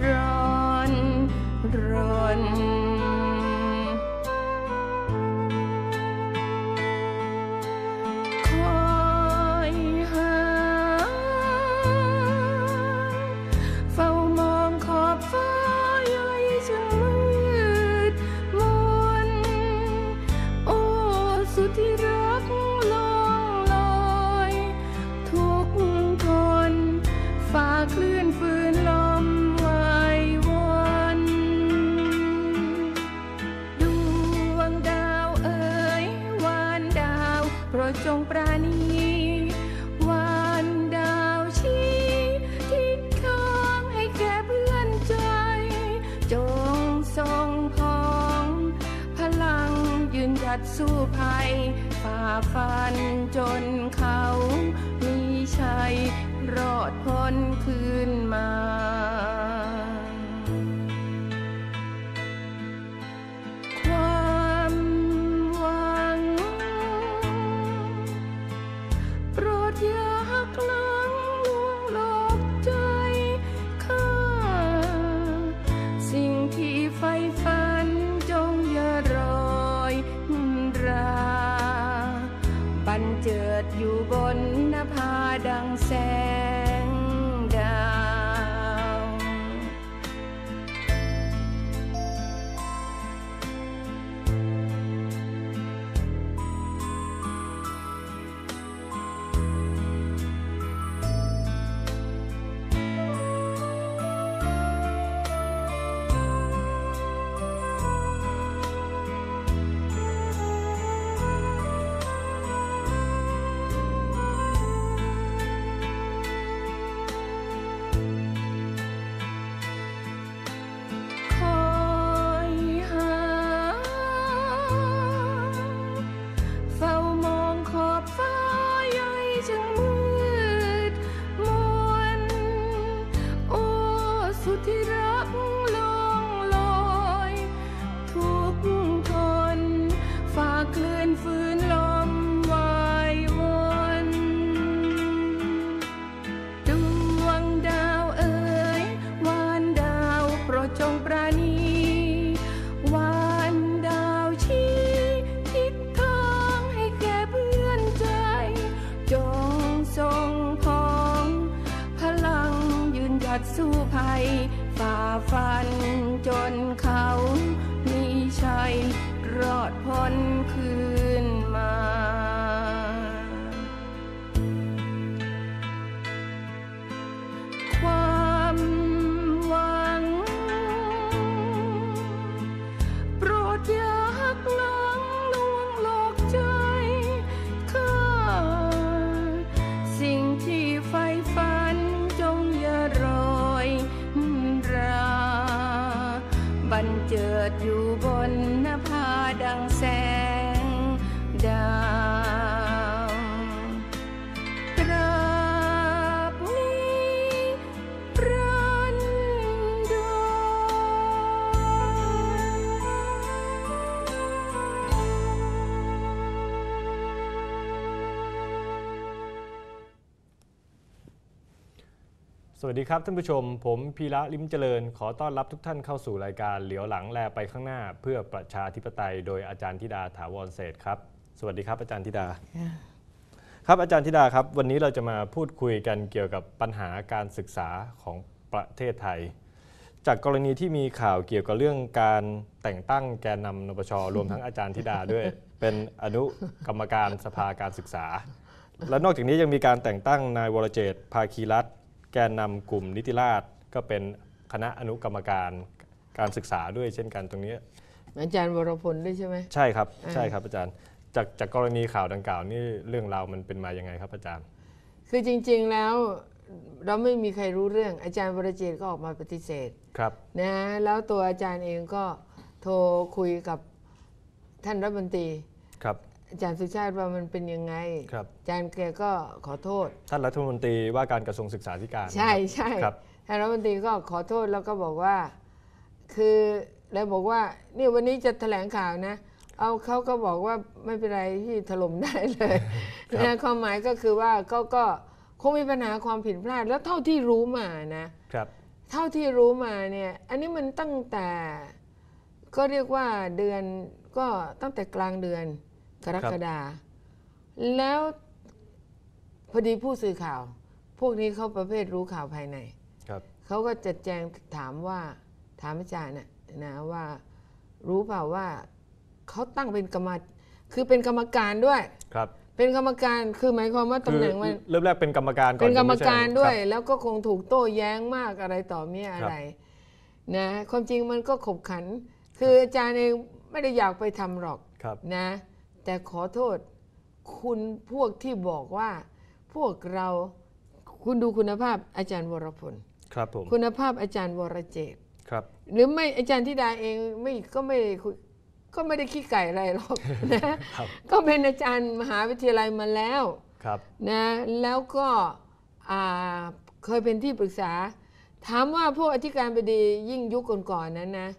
แสวัสดีครับท่านผู้ชม ผมพีระลิมเจริญ ขอต้อนรับทุกท่านเข้าสู่รายการเหลียวหลังแลไปข้างหน้า เพื่อประชาธิปไตย โดยอาจารย์ธิดาถาวรเศษครับ สวัสดีครับอาจารย์ธิดา ครับอาจารย์ธิดาครับ วันนี้เราจะมาพูดคุยกันเกี่ยวกับปัญหาการศึกษาของประเทศไทย จากกรณีที่มีข่าวเกี่ยวกับเรื่องการแต่งตั้งแกนนำนปชรวมทั้งอาจารย์ธิดาด้วย เป็นอนุกรรมการสภาการศึกษา และนอกจากนี้ยังมีการแต่งตั้งนายวรเจตภาคีรัตน แกนนำกลุ่มนิติราษฎร์ก็เป็นคณะอนุกรรมการการศึกษาด้วยเช่นกันตรงนี้ อาจารย์วรพลด้วยใช่ไหมใช่ครับอ่าใช่ครับอาจารย์จากจากกรณีข่าวดังกล่าวนี่เรื่องราวมันเป็นมายังไงครับอาจารย์ คือจริง ๆแล้วเราไม่มีใครรู้เรื่องอาจารย์วรเจตน์ก็ออกมาปฏิเสธครับนะแล้วตัวอาจารย์เองก็โทรคุยกับท่านรัฐมนตรีครับ อาจารย์สุชาติว่ามันเป็นยังไง ครับ อาจารย์แกก็ขอโทษ ท่านรัฐมนตรีว่าการกระทรวงศึกษาธิการใช่ใช่ครับ ท่านรัฐมนตรีก็ขอโทษแล้วก็บอกว่า คือแล้วบอกว่าเนี่ยวันนี้จะแถลงข่าวนะ เอาเขาก็บอกว่าไม่เป็นไรที่ถล่มได้เลยครับ นะความหมายก็คือว่าก็ก็คงมีปัญหาความผิดพลาด แล้วเท่าที่รู้มานะ ครับ เท่าที่รู้มาเนี่ยอันนี้มันตั้งแต่ ก็เรียกว่าเดือนก็ตั้งแต่กลางเดือน กรกฎาแล้วพอดีผู้สื่อข่าว พวกนี้เขาประเภทรู้ข่าวภายในครับเขาก็จะแจงถามว่าถามอาจารย์น่ะนะว่ารู้เปล่าว่าเขาตั้งเป็นกรรมคือเป็นกรรมการด้วยครับเป็นกรรมการคือหมายความว่าตำแหน่งมันเริ่มแรกเป็นกรรมการก่อนเป็นกรรมใช่ไหการด้วยคบแล้วก็คงถูกโต้แย้งมากอะไรต่อเมียอะไรนะความจริงมันก็ขบขัน คืออาจารย์เองไม่ได้อยากไปทำหรอกครับนะ แต่ขอโทษคุณพวกที่บอกว่าพวกเราคุณดูคุณภาพอาจารย์วรพลครับผมคุณภาพอาจารย์วรเจตน์ครับ หรือไม่อาจารย์ธิดาเองไม่ก็ไม่ได้คุยก็ไม่ได้ขี้ไก่อะไรหรอกนะครับก็เป็นอาจารย์มหาวิทยาลัยมาแล้วครับนะแล้วก็อ่าเคยเป็นที่ปรึกษา ถามว่าพวกอธิการบดียิ่งยุคก่อนๆนั้นนะ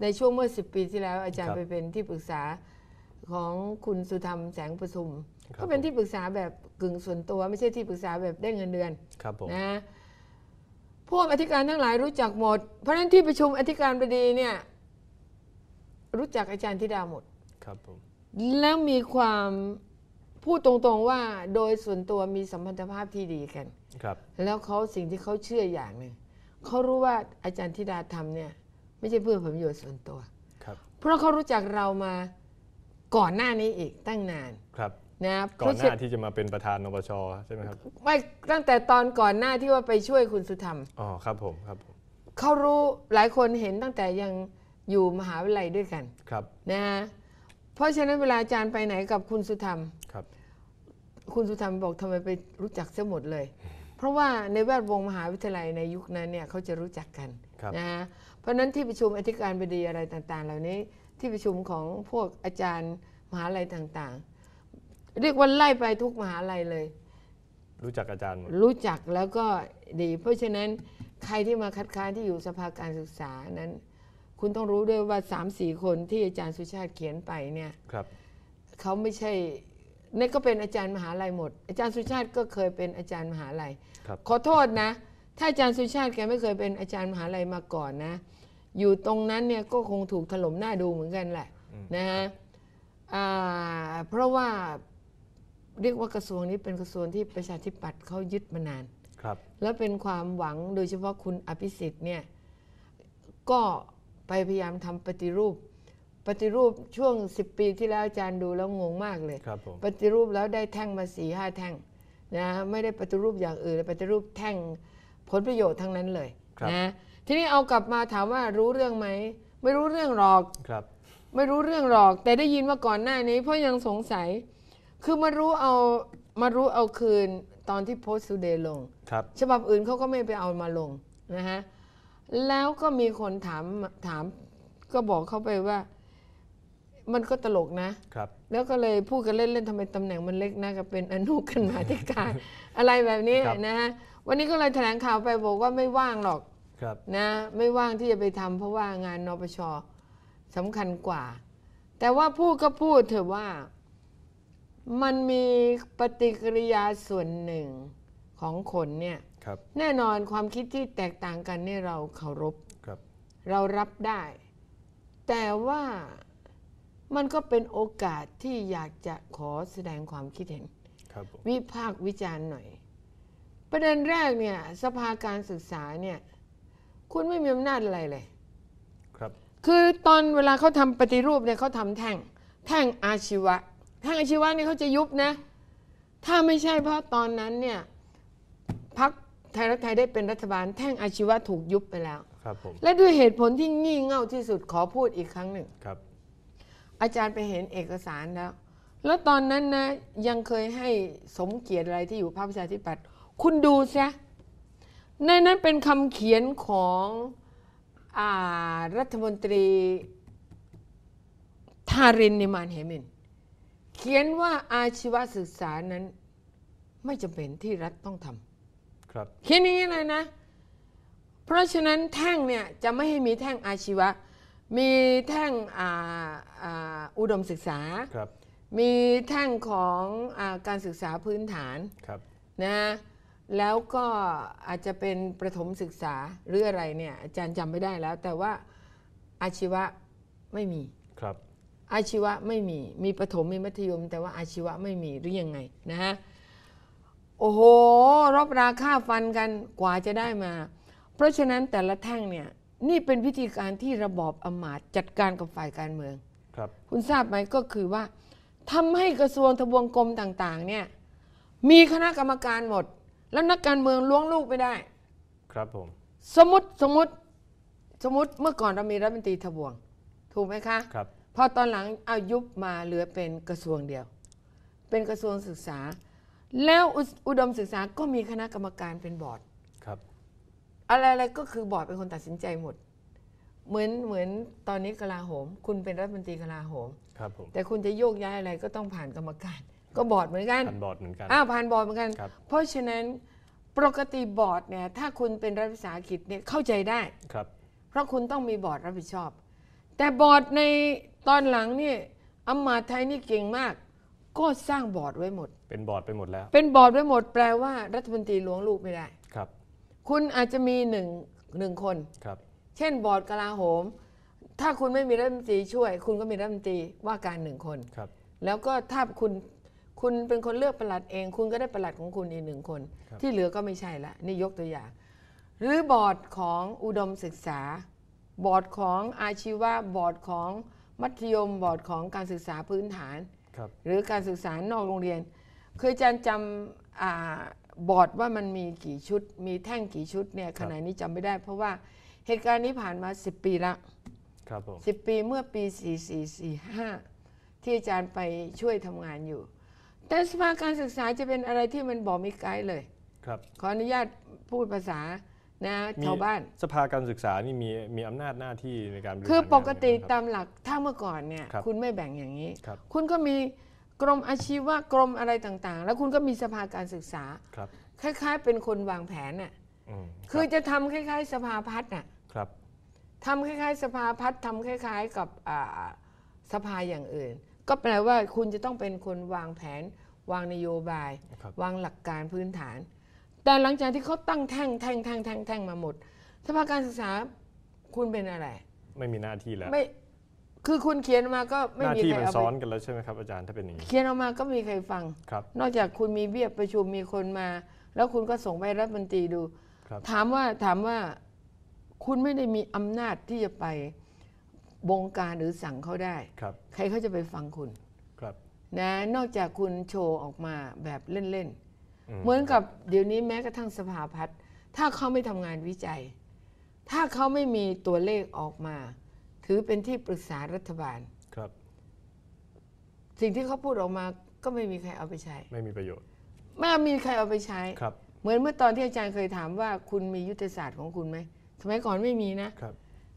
ในช่วงเมื่อ 10 ปีที่แล้วอาจารย์ไปเป็นที่ปรึกษา ของคุณสุธรรมแสงประทุม ครับก็เป็นที่ปรึกษาแบบกึ่งส่วนตัว ไม่ใช่ที่ปรึกษาแบบได้เงินเดือนครับผม นะพวกอธิการทั้งหลายรู้จักหมด เพราะฉะนั้นที่ประชุมอธิการบดีเนี่ยรู้จักอาจารย์ธิดาหมด ครับผม แล้วมีความพูดตรงๆว่าโดยส่วนตัวมีสัมพันธภาพที่ดีกัน ครับ แล้วเขาสิ่งที่เขาเชื่ออย่างหนึ่งเขารู้ว่าอาจารย์ธิดาทำเนี่ย ไม่ใช่เพื่อผลประโยชน์ส่วนตัว ครับ เพราะเขารู้จักเรามา ก่อนหน้านี้อีกตั้งนานครับนะก่อนหน้าเพระฉะที่จะมาเป็นประธานนปชใช่ไหมครับไม่ตั้งแต่ตอนก่อนหน้าที่ว่าไปช่วยคุณสุธรรมอ๋อครับผมครับผมเขารู้หลายคนเห็นตั้งแต่ยังอยู่มหาวิทยาลัยด้วยกันครับนะเพราะฉะนั้นเวลาอาจารย์ไปไหนกับคุณสุธรรมครับ คุณสุธรรมบอกทำไมไปรู้จักเสียหมดเลย เพราะว่าในแวดวงมหาวิทยาลัยในยุคนั้นเนี่ยเขาจะรู้จักกันครับนะฮะเพราะฉะนั้นที่ประชุมอธิการบดีอะไรต่างๆ เหล่านี้ ที่ประชุมของพวกอาจารย์มหาลัยต่างๆ เรียกว่าไล่ไปทุกมหาลัยเลย รู้จักอาจารย์หมดรู้จักแล้วก็ดี เพราะฉะนั้นใครที่มาคัดค้านที่อยู่สภาการศึกษานั้น คุณต้องรู้ด้วยว่า3ามสี่คนที่อาจารย์สุชาติเขียนไปเนี่ยครับเขาไม่ใช่นี่ก็เป็นอาจารย์มหาลัยหมด อาจารย์สุชาติก็เคยเป็นอาจารย์มหาลัย ครับ ขอโทษนะ ถ้าอาจารย์สุชาติแกไม่เคยเป็นอาจารย์มหาลัยมาก่อนนะ อยู่ตรงนั้นเนี่ยก็คงถูกถล่มหน้าดูเหมือนกันแหละนะฮะอ่าเพราะว่าเรียกว่ากระทรวงนี้เป็นกระทรวงที่ประชาธิปัตย์เขายึดมานานครับและเป็นความหวังโดยเฉพาะคุณอภิสิทธิ์เนี่ยก็ไปพยายามทำปฏิรูป ปฏิรูปช่วง 10 ปีที่แล้วอาจารย์ดูแล้วงงมากเลยครับผมปฏิรูปแล้วได้แท่งมาสี่ห้าแท่งนะไม่ได้ปฏิรูปอย่างอื่นปฏิรูปแท่งผลประโยชน์ทั้งนั้นเลยครับนะ ทีนี้เอากลับมาถามว่ารู้เรื่องไหม ไม่รู้เรื่องหรอก ครับ ไม่รู้เรื่องหรอก แต่ได้ยินมาก่อนหน้านี้ เพราะยังสงสัย คือมารู้เอามารู้เอาคืนตอนที่โพสต์ทูเดย์ลง ครับ ฉบับอื่นเขาก็ไม่ไปเอามาลงนะฮะแล้วก็มีคนถามถาม ก็บอกเขาไปว่า มันก็ตลกนะ ครับ แล้วก็เลยพูดกันเล่นๆทำไมตำแหน่งมันเล็กนะกับเป็นอนุกันมาธิการ อะไรแบบนี้ครับนะฮะวันนี้ก็เลยแถลงข่าวไปบอกว่าไม่ว่างหรอก ครับนะไม่ว่างที่จะไปทำเพราะว่างานนปชสำคัญกว่า แต่ว่าพูดก็พูดเถอะว่ามันมีปฏิกิริยาส่วนหนึ่งของคนเนี่ยครับ แน่นอนความคิดที่แตกต่างกันเนี่ยเราเคารพครับ เรารับได้ แต่ว่ามันก็เป็นโอกาสที่อยากจะขอแสดงความคิดเห็น ครับผมวิพากษ์วิจารณ์หน่อย ประเด็นแรกเนี่ยสภาการศึกษาเนี่ย คุณไม่มีอำนาจอะไรเลย ครับ คือตอนเวลาเขาทำปฏิรูปเนี่ยเขาทำแท่ง แท่งอาชีวะ แท่งอาชีวะนี่เขาจะยุบนะ ถ้าไม่ใช่เพราะตอนนั้นเนี่ยพักไทยรักไทยได้เป็นรัฐบาล แท่งอาชีวะถูกยุบไปแล้ว ครับผม และด้วยเหตุผลที่งี่เง่าที่สุดขอพูดอีกครั้งหนึ่ง ครับ อาจารย์ไปเห็นเอกสารแล้ว แล้วตอนนั้นนะยังเคยให้สมเกียรติอะไรที่อยู่พรรคประชาธิปัตย์คุณดูซะ ในนั้นเป็นคำเขียนของอารัฐมนตรีทารินนิมานเหมิน เขียนว่าอาชีวศึกษานั้นไม่จำเป็นที่รัฐต้องทำครับเขียนอย่างนี้เลยนะ เพราะฉะนั้นแท่งเนี่ยจะไม่ให้มีแท่งอาชีวะ มีแท่งอ่าอ่าอุดมศึกษา ครับ มีแท่งของอาการศึกษาพื้นฐานครับนะ แล้วก็อาจจะเป็นประถมศึกษาหรืออะไรเนี่ยอาจารย์จำไม่ได้แล้ว แต่ว่าอาชีวะไม่มี ครับ อาชีวะไม่มี มีประถมมีมัธยม แต่ว่าอาชีวะไม่มีหรือยังไงนะฮะ โอ้โห รบราค่าฟันกันกว่าจะได้มา เพราะฉะนั้นแต่ละแท่งเนี่ยนี่เป็นวิธีการที่ระบอบอำมาตย์จัดการกับฝ่ายการเมือง ครับ คุณทราบไหมก็คือว่าทำให้กระทรวงทบวงกรมต่างๆเนี่ยมีคณะกรรมการหมด แล้วนักการเมืองล้วงลูกไม่ได้ ครับผม สมมติสมมติสมมติเมื่อก่อนเรามีรัฐมนตรีทบวง ถูกไหมคะครับพอตอนหลังเอายุบมาเหลือเป็นกระทรวงเดียว เป็นกระทรวงศึกษา แล้วอุอุดมศึกษาก็มีคณะกรรมการเป็นบอร์ดครับ อะไรๆก็คือบอร์ดเป็นคนตัดสินใจหมด เหมือนเหมือนตอนนี้กลาโหม คุณเป็นรัฐมนตรีกลาโหม ครับผมแต่คุณจะโยกย้ายอะไรก็ต้องผ่านกรรมการ ก็บอร์ดเหมือนกันพันบอร์ดเหมือนกัน อ้าวผ่านบอร์ดเหมือนกัน ครับ เพราะฉะนั้นปกติบอร์ดเนี่ยถ้าคุณเป็นรัฐวิสาหกิจเนี่ยเข้าใจได้ ครับเพราะคุณต้องมีบอร์ดรับผิดชอบ แต่บอร์ดในตอนหลังนี่อำมาตย์ไทยนี่เก่งมาก ก็สร้างบอร์ดไว้หมด เป็นบอร์ดไปหมดแล้วเป็นบอร์ดไว้หมดแปลว่ารัฐมนตรีล้วงลูกไม่ได้ ครับคุณอาจจะมีหนึ่งหนึ่งคน ครับเช่นบอร์ดกลาโหม ถ้าคุณไม่มีรัฐมนตรีช่วย คุณก็มีรัฐมนตรีว่าการหนึ่งคน ครับ แล้วก็ถ้าคุณ คุณเป็นคนเลือกประหลัดเอง คุณก็ได้ประหลัดของคุณอีกหนึ่งคน ครับ ที่เหลือก็ไม่ใช่ละนี่ยกตัวอย่าง หรือบอร์ดของอุดมศึกษา บอร์ดของอาชีวะบอร์ดของมัธยม บอร์ดของการศึกษาพื้นฐาน ครับ หรือการศึกษานอกโรงเรียน เคยอาจารย์จำอาบอร์ดว่ามันมีกี่ชุด มีแท่งกี่ชุดเนี่ยขณะนี้จำไม่ได้ เพราะว่าเหตุการณ์นี้ผ่านมา 10 ปีละ ครับผม 10 ปีเมื่อปี 4445 ที่อาจารย์ไปช่วยทำงานอยู่ แต่สภาการศึกษาจะเป็นอะไรที่มันบอกไม่ไกด์เลย ครับ ขออนุญาตพูดภาษานะมีชาวบ้าน สภาการศึกษานี่มีมีอำนาจหน้าที่ในการบริหารคือปกติงานยังไงครับตามหลักถ้าเมื่อก่อนเนี่ยครับคุณไม่แบ่งอย่างนี้ ครับ คุณก็มีกรมอาชีวะกรมอะไรต่างๆ แล้วคุณก็มีสภาการศึกษา ครับคล้ายๆ เป็นคนวางแผนน่ะอืมคือจะทำคล้าย ๆ สภาพัฒน์น่ะครับ ทำคล้าย ๆ สภาพัฒน์ทำคล้าย ๆ กับอ่าสภาอย่างอื่น ก็แปลว่าคุณจะต้องเป็นคนวางแผน วางนโยบายครับวางหลักการพื้นฐาน แต่หลังจากที่เขาตั้งแท่งแท่งแท่งแท่งแท่งมาหมดสภาการศึกษาคุณเป็นอะไร ไม่มีหน้าที่แล้วไม่คือคุณเขียนออกมาก็หไม่น้ามีที่ใครมันเอาซ้อไปนกันแล้วใช่ไหมครับอาจารย์ถ้าเป็นอย่างนี้เขียนออกมาก็ไม่มีใครฟังครับนอกจากคุณมีเบี้ยประชุมมีคนมา แล้วคุณก็ส่งไปรัฐมนตรีดูครับถามว่าถามว่าคุณไม่ได้มีอำนาจที่จะไป บงการหรือสั่งเขาได้ ครับ ใครเขาจะไปฟังคุณครับ นะนอกจากคุณโชว์ออกมาแบบเล่นอืๆเหมือนกับเดี๋ยวนี้แม้กระทั่งสภาพัฒน์ถ้าเขาไม่ทำงานวิจัย ถ้าเขาไม่มีตัวเลขออกมา ถือเป็นที่ปรึกษารัฐบาล ครับ สิ่งที่เขาพูดออกมาก็ไม่มีใครเอาไปใช้ ไม่มีประโยชน์ ไม่มีใครเอาไปใช้ ครับ เหมือนเมื่อตอนที่อาจารย์เคยถามว่าคุณมียุทธศาสตร์ของคุณไหมสมัยก่อนไม่มีนะ ครับ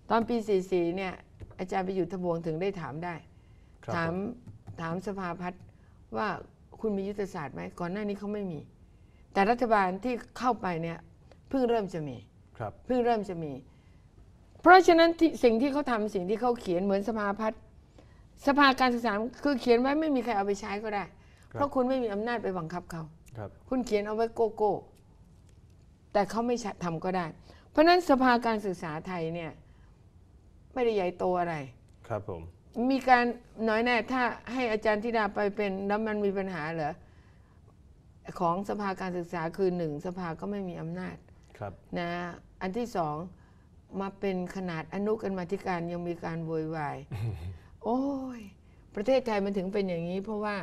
ตอนปี 44 เนี่ย อาจารย์ไปอยู่ทบวงถึงได้ถามได้ ครับถามผมถามสภาพัฒน์ว่าคุณมียุทธศาสตร์ไหมก่อนหน้านี้เขาไม่มี แต่รัฐบาลที่เข้าไปเนี่ยเพิ่งเริ่มจะมี ครับ เพิ่งเริ่มจะมี เพราะฉะนั้นที่สิ่งที่เขาทำสิ่งที่เขาเขียนเหมือนสภาพัฒน์สภาการศึกษาคือเขียนไว้ไม่มีใครเอาไปใช้ก็ได้เพราะคุณไม่มีอำนาจไปบังคับเขา ครับ คุณเขียนเอาไว้โกโก้ แต่เขาไม่ทำก็ได้ เพราะฉะนั้นสภาการศึกษาไทยเนี่ย ไม่ได้ใหญ่โตอะไร ครับผม มีการน้อยแน่ถ้าให้อาจารย์ธิดาไปเป็นแล้วมันมีปัญหาเหรอของสภาการศึกษาคือหนึ่งสภาก็ไม่มีอำนาจครับนะอันที่สองมาเป็นขนาดอนุกรรมาธิการยังมีการโวยวาย โอ้ย ประเทศไทยมันถึงเป็นอย่างนี้ เพราะว่า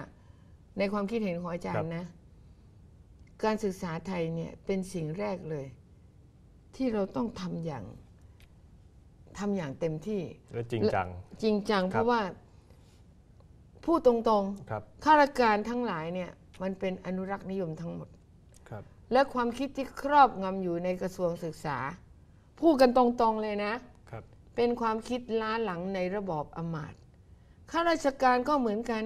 ในความคิดเห็นของอาจารย์นะ การศึกษาไทยเนี่ยเป็นสิ่งแรกเลย ที่เราต้องทำอย่าง ทำอย่างเต็มที่แล้วจริงจัง จริงจังครับเพราะว่าพูดตรงครับๆข้าราชการทั้งหลายเนี่ยมันเป็นอนุรักษ์นิยมทั้งหมดครับและความคิดที่ครอบงำอยู่ในกระทรวงศึกษา พูดกันตรงๆเลยนะครับเป็นความคิดล้าหลังในระบอบอำมาตย์ข้าราชการก็เหมือนกัน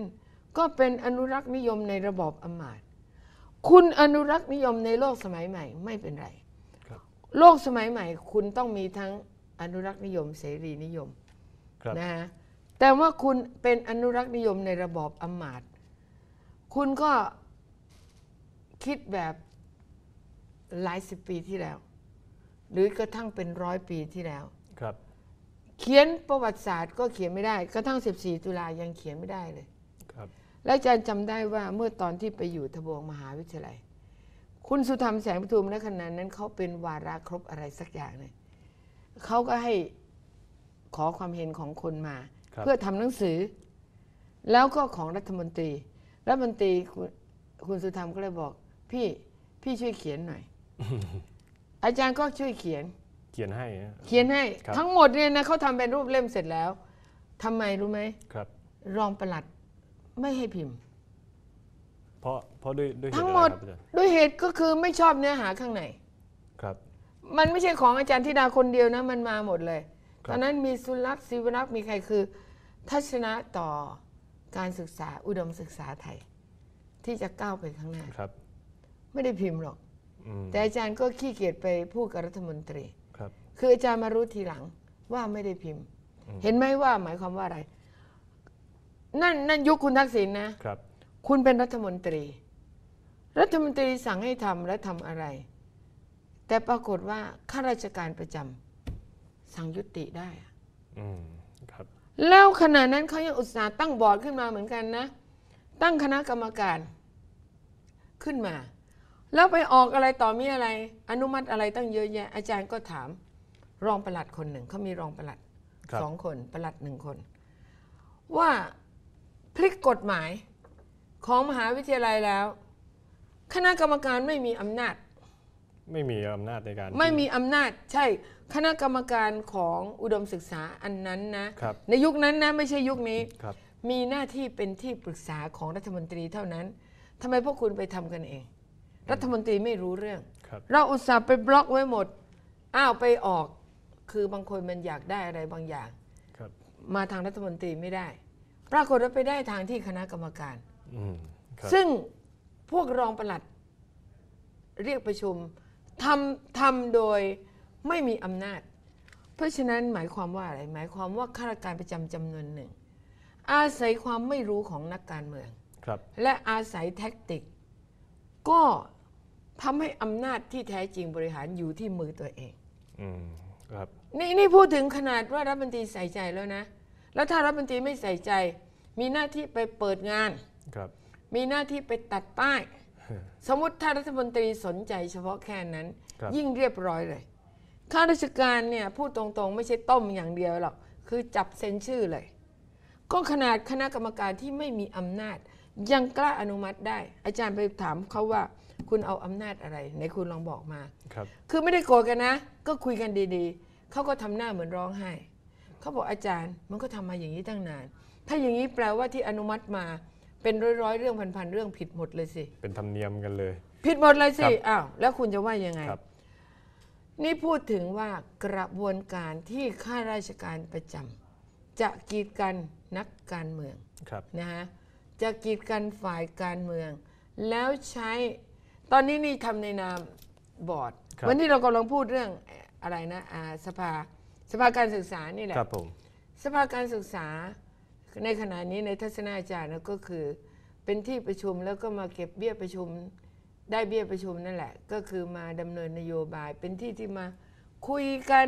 ก็เป็นอนุรักษ์นิยมในระบอบอำมาตย์คุณอนุรักษ์นิยมในโลกสมัยใหม่ไม่เป็นไรครับโลกสมัยใหม่คุณต้องมีทั้ง อนุรักษ์นิยม เสรีนิยมครับนะฮะแต่ว่าคุณเป็นอนุรักษ์นิยมในระบอบอำมาตย์คุณก็คิดแบบหลายสิบปีที่แล้ว หรือกระทั่งเป็นร้อยปีที่แล้วครับ เขียนประวัติศาสตร์ก็เขียนไม่ได้ กระทั่ง 14 ตุลายังเขียนไม่ได้เลยครับ และอาจารย์จำได้ว่าเมื่อตอนที่ไปอยู่ทบวงมหาวิทยาลัย คุณสุธรรมแสงประทุมและขณะนั้นเขาเป็นวาระครบอะไรสักอย่างเลย เขาก็ให้ขอความเห็นของคนมาครับเพื่อทำหนังสือ แล้วก็ของรัฐมนตรี รัฐมนตรีคุณคุณสุธรรมก็เลยบอก พี่พี่ช่วยเขียนหน่อย อาจารย์ก็ช่วยเขียน เขียนให้นะเขียนให้ครับทั้งหมดเนี่ยนะเขาทำเป็นรูปเล่มเสร็จแล้วทำไมรู้ไหมครับ รองประหลัดไม่ให้พิมพ์ เพราะเพราะด้วยด้วยเหตุทั้งอะหมไรดครับอาจารย์ด้วยเหตุก็คือไม่ชอบเนื้อหาข้างในครับ มันไม่ใช่ของอาจารย์ธิดาคนเดียวนะ มันมาหมดเลยครับตอนนั้นมีสุรักษ์ศิวรักษ์มีใครคือ ทัศนะต่อการศึกษาอุดมศึกษาไทย ที่จะก้าวไปข้างหน้าครับ ไม่ได้พิมพ์หรอกอืมแต่อาจารย์ก็ขี้เกียจไปพูดกับรัฐมนตรีครับคืออาจารย์มารู้ทีหลังว่าไม่ได้พิมพ์ เห็นไหมว่าหมายความว่าอะไร นั่นนั่นยุคคุณทักษิณนะครับ คุณเป็นรัฐมนตรี รัฐมนตรีสั่งให้ทำและทำอะไร แต่ปรากฏว่าข้าราชการประจำสั่งยุติได้อะอืมครับ แล้วขณะนั้นเขายังอุตส่าห์ตั้งบอร์ดขึ้นมาเหมือนกันนะ ตั้งคณะกรรมการขึ้นมา แล้วไปออกอะไรต่อมีอะไร อนุมัติอะไรตั้งเยอะแยะ อาจารย์ก็ถาม รองปลัดคนหนึ่งเขามีรองปลัดครับสองคนปลัดหนึ่งคน ว่าพลิกกฎหมายของมหาวิทยาลัยแล้ว คณะกรรมการไม่มีอำนาจ ไม่มีอำนาจในการไม่มีอำนาจใช่คณะกรรมการของอุดมศึกษาอันนั้นนะครับในยุคนั้นนะไม่ใช่ยุคนี้ครับมีหน้าที่เป็นที่ปรึกษาของรัฐมนตรีเท่านั้นทำไมพวกคุณไปทำกันเอง รัฐมนตรีไม่รู้เรื่องครับเราอุตส่าห์ไปบล็อกไว้หมดอ้าวไปออก คือบางคนมันอยากได้อะไรบางอย่างครับมาทางรัฐมนตรีไม่ได้ ปรากฏว่าไปได้ทางที่คณะกรรมการอืมครับซึ่งพวกรองปลัดเรียกประชุม ทำทำโดยไม่มีอำนาจ เพราะฉะนั้นหมายความว่าอะไร หมายความว่าข้าราชการประจำจำนวนหนึ่ง อาศัยความไม่รู้ของนักการเมือง ครับ และอาศัยแท็กติก ก็ทำให้อำนาจที่แท้จริงบริหารอยู่ที่มือตัวเอง อืม ครับ นี่นี่พูดถึงขนาดว่ารัฐมนตรีใส่ใจแล้วนะ แล้วถ้ารัฐมนตรีไม่ใส่ใจ มีหน้าที่ไปเปิดงาน ครับ มีหน้าที่ไปตัดป้าย สมมติถ้ารัฐมนตรีสนใจเฉพาะแค่นั้น ครับยิ่งเรียบร้อยเลยข้าราชการเนี่ยพูดตรงๆ ไม่ใช่ต้มอย่างเดียวหรอก คือจับเซ็นชื่อเลย ก็ขนาดคณะกรรมการที่ไม่มีอำนาจ ยังกล้าอนุมัติได้ อาจารย์ไปถามเขาว่าคุณเอาอำนาจอะไรไหนคุณลองบอกมา ครับ คือไม่ได้โกรธกันนะ ก็คุยกันดีๆ เขาก็ทำหน้าเหมือนร้องไห้ เขาบอกอาจารย์มันก็ทำมาอย่างนี้ตั้งนาน ถ้าอย่างนี้แปลว่าที่อนุมัติมา เป็นร้อยๆเรื่องพันๆเรื่องผิดหมดเลยสิ เป็นธรรมเนียมกันเลย ผิดหมดเลยสิครับอ้าว แล้วคุณจะว่ายังไงครับนี่พูดถึงว่ากระบวนการที่ข้าราชการประจำจะกีดกันนักการเมืองครับนะฮะจะกีดกันฝ่ายการเมือง แล้วใช้ตอนนี้นี่ทำในนามบอร์ดครับวันนี้เรากำลังพูดเรื่องเอ่ออะไรนะอ่าสภาสภาการศึกษานี่แหละครับผมสภาการศึกษา ในขณะนี้ในทัศนาจารย์นะก็คือ เป็นที่ประชุมแล้วก็มาเก็บเบี้ยประชุม ได้เบี้ยประชุมนั่นแหละ ก็คือมาดำเนินนโยบาย เป็นที่ที่มาคุยกัน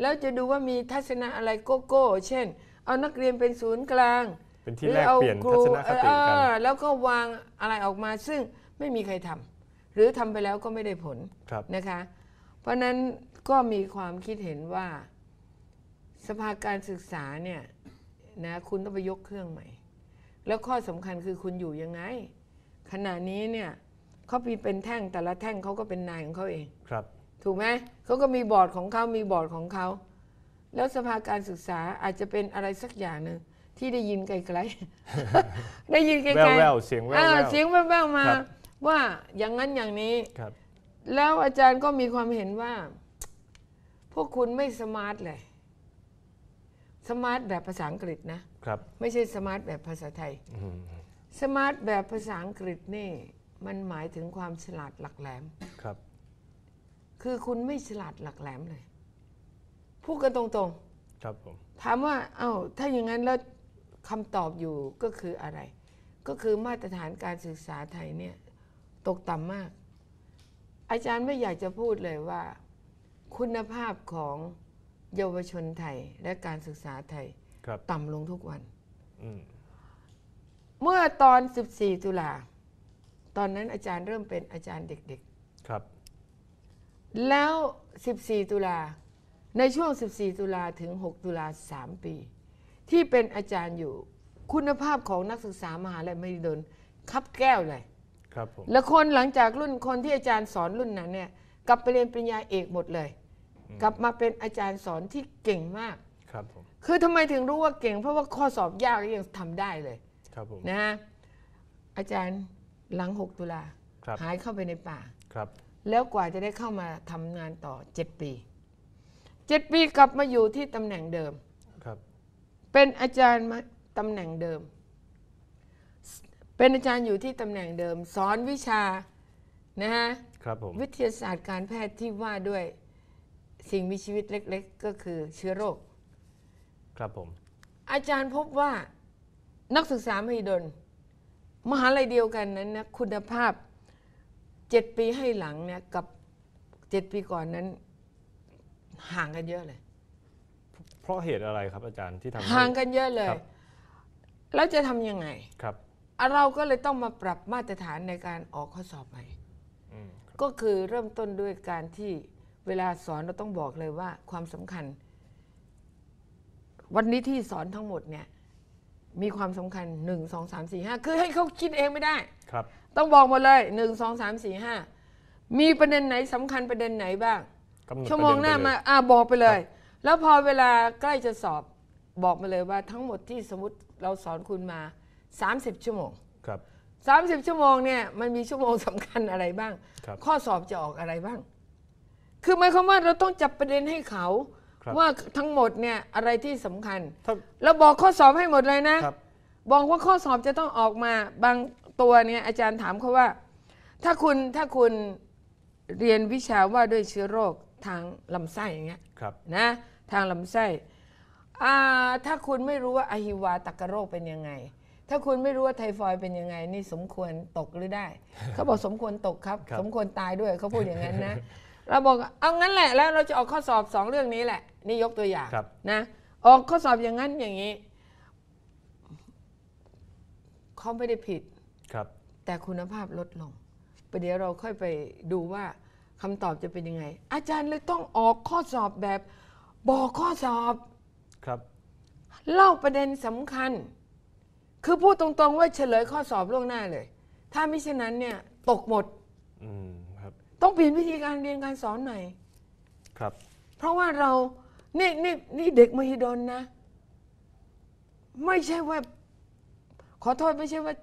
แล้วจะดูว่ามีทัศนะอะไรโกโก้เช่น เอานักเรียนเป็นศูนย์กลางเป็นที่หรือแลกอาเปลี่ยนคทัรูศนคติเอกันอแล้วก็วางอะไรออกมาซึ่งไม่มีใครทำหรือทำไปแล้วก็ไม่ได้ผลครับนะคะ เพราะฉะนั้นก็มีความคิดเห็นว่าสภาการศึกษาเนี่ย นะคุณต้องไปยกเครื่องใหม่ แล้วข้อสำคัญคือคุณอยู่ยังไง ขณะนี้เนี่ยเขามีเป็นแท่งแต่ละแท่งเขาก็เป็นนายของเขาเองครับ ถูกไหมเขาก็มีบอร์ดของเขามีบอร์ดของเขาแล้วสภาการศึกษาอาจจะเป็นอะไรสักอย่างหนึ่งที่ได้ยินไกลๆ ได้ยินไกลแววๆแววๆเสียงแววอ่าแววเสียงแว่วๆมาครับว่าอย่างนั้นอย่างนี้ครับแล้วอาจารย์ก็มีความเห็นว่า พวกคุณไม่สมาร์ทเลย สมาร์ทแบบภาษาอังกฤษนะครับไม่ใช่สมาร์ทแบบภาษาไทย อืมสมาร์ทแบบภาษาอังกฤษนี่ มันหมายถึงความฉลาดหลักแหลม ครับ คือคุณไม่ฉลาดหลักแหลมเลย พูดกันตรงครับผม ๆ ถามว่า เอา้า ถ้าอย่างนั้นแล้วคำตอบอยู่ก็คืออะไร ก็คือมาตรฐานการศึกษาไทยเนี่ย ตกต่ำมาก อาจารย์ไม่อยากจะพูดเลยว่า คุณภาพของ เยาวชนไทยและการศึกษาไทยครับต่ำลงทุกวัน อืมเมื่อตอน 14 ตุลา ตอนนั้นอาจารย์เริ่มเป็นอาจารย์เด็กครับ ๆ แล้ว 14 ตุลา ในช่วง 14 ตุลาถึง 6 ตุลา 3 ปี ที่เป็นอาจารย์อยู่คุณภาพของนักศึกษามหาลัยมหิดลคับแก้วเลย ครับผม แล้วคนหลังจากรุ่นคนที่อาจารย์สอนรุ่นนั้นเนี่ยกลับไปเรียนปริญญาเอกหมดเลย กลับมาเป็นอาจารย์สอนที่เก่งมาก ครับผม คือทำไมถึงรู้ว่าเก่ง เพราะว่าข้อสอบยากก็ยังทำได้เลยครับผม นะฮะอาจารย์หลัง 6 ตุลาครับ หายเข้าไปในป่า ครับ แล้วกว่าจะได้เข้ามาทำงานต่อ 7 ปี 7 ปีกลับมาอยู่ที่ตำแหน่งเดิม ครับ เป็นอาจารย์มาตำแหน่งเดิม เป็นอาจารย์อยู่ที่ตำแหน่งเดิม สอนวิชานะฮะ ครับผม วิทยาศาสตร์การแพทย์ที่ว่าด้วย สิ่งมีชีวิตเล็ก ๆ ก็คือเชื้อโรค ครับผม อาจารย์พบว่านักศึกษามหิดล มหาลัยเดียวกันนั้นนะคุณภาพเจ็ดปีให้หลังเนี่ยกับเจ็ดปีก่อนนั้น ห่างกันเยอะเลย เพราะเหตุอะไรครับอาจารย์ที่ทำให้ห่างกันเยอะเลย ครับ แล้วจะทำยังไง ครับอะเราก็เลยต้องมาปรับมาตรฐานในการออกข้อสอบใหม่ อืมครับก็คือเริ่มต้นด้วยการที่ เวลาสอนเราต้องบอกเลยว่าความสำคัญ วันนี้ที่สอนทั้งหมดเนี่ยมีความสำคัญ 1 2 3 4 5 คือให้เขาคิดเองไม่ได้ ครับ ต้องบอกหมดเลย 1 2 3 4 5 มีประเด็นไหนสำคัญประเด็นไหนบ้าง กำหนดชั่วโมงหน้าประเด็มาไปเลย อ่าบอกไปเลย แล้วพอเวลาใกล้จะสอบบอกมาเลยว่าทั้งหมดที่สมมติเราสอนคุณมา 30 ชั่วโมง ครับ 30 ชั่วโมงเนี่ยมันมีชั่วโมงสำคัญอะไรบ้าง ครับ ข้อสอบจะออกอะไรบ้าง คือหมายความว่าเราต้องจับประเด็นให้เขา ครับว่าทั้งหมดเนี่ยอะไรที่สำคัญถ้าแล้วบอกข้อสอบให้หมดเลยนะ ครับ บอกว่าข้อสอบจะต้องออกมาบางตัวเนี่ยอาจารย์ถามเขาว่า ถ้าคุณถ้าคุณเรียนวิชาว่าด้วยเชื้อโรคทางลำไส้อย่างเงี้ยครับ นะทางลำไส้อ่าถ้าคุณไม่รู้ว่าอะฮิวาตักกะโรคเป็นยังไง ถ้าคุณไม่รู้ว่าไทฟอยด์เป็นยังไง นี่สมควรตกหรือได้ เขาบอกสมควรตกครับ ครับ สมควรตายด้วยเขาพูดอย่างนั้นนะ เราบอกเอางั้นแหละแล้วเราจะออกข้อสอบสองเรื่องนี้แหละ นี่ยกตัวอย่างครับ นะ ออกข้อสอบอย่างนั้นอย่างนี้เขาไม่ได้ผิด ครับ แต่คุณภาพลดลงประเดี๋ยวเราค่อยไปดูว่าคำตอบจะเป็นยังไง อาจารย์เลยต้องออกข้อสอบแบบ บอกข้อสอบ ครับ เล่าประเด็นสำคัญ คือพูดตรงๆว่าเฉลยข้อสอบล่วงหน้าเลย ถ้าไม่เช่นนั้นเนี่ย ตกหมด อืมครับ ต้องเปลี่ยนวิธีการเรียนการสอนใหม่ ครับ เพราะว่าเรานี่นี่นี่เด็กมหิดลนะ ไม่ใช่ว่า ขอโทษไม่ใช่ว่า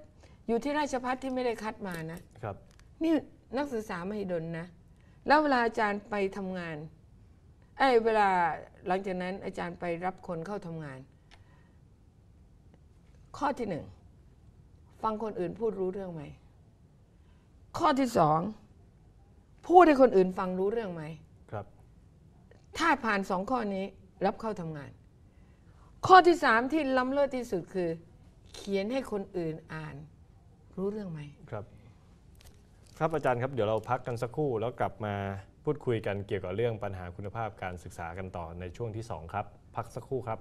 อยู่ที่ราชพัฒที่ไม่ได้คัดมานะครับ นี่นักศึกษามหิดลนะ แล้วเวลาอาจารย์ไปทำงานไอ้ยเวลาหลังจากนั้นอาจารย์ไปรับคนเข้าทำงาน ข้อที่หนึ่งฟังคนอื่นพูดรู้เรื่องไหมข้อที่สอง พูดให้คนอื่นฟังรู้เรื่องไหมครับ ถ้าผ่านสองข้อนี้รับเข้าทำงาน ข้อที่สามที่ล้ำเลิศที่สุดคือ เขียนให้คนอื่นอ่าน รู้เรื่องไหมครับ ครับอาจารย์ครับเดี๋ยวเราพักกันสักครู่แล้วกลับมาพูดคุยกันเกี่ยวกับเรื่องปัญหาคุณภาพการศึกษากันต่อในช่วงที่สองครับ พักสักครู่ครับ